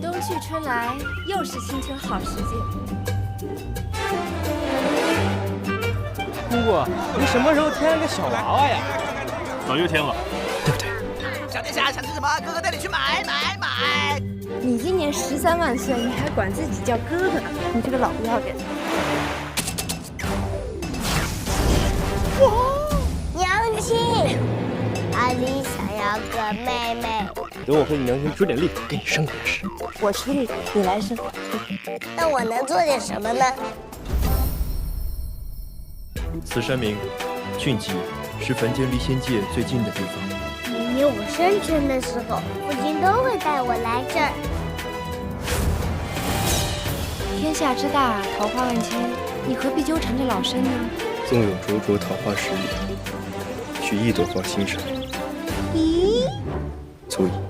冬去春来，又是新春好时节。姑姑，你什么时候添了个小娃娃呀？早就添了，对不对？小殿下想吃什么？哥哥带你去买买买。你今年十三万岁，你还管自己叫哥哥？你这个老不要脸！要个妹妹，等我和你娘亲出点力，给你生个也是。我出力，你来生。那我能做点什么呢？此山名俊极，是凡间离仙界最近的地方。明明我生辰的时候，父亲都会带我来这儿。天下之大，桃花万千，你何必纠缠着老身呢？纵有灼灼桃花十里，取一朵花心上，咦，足矣。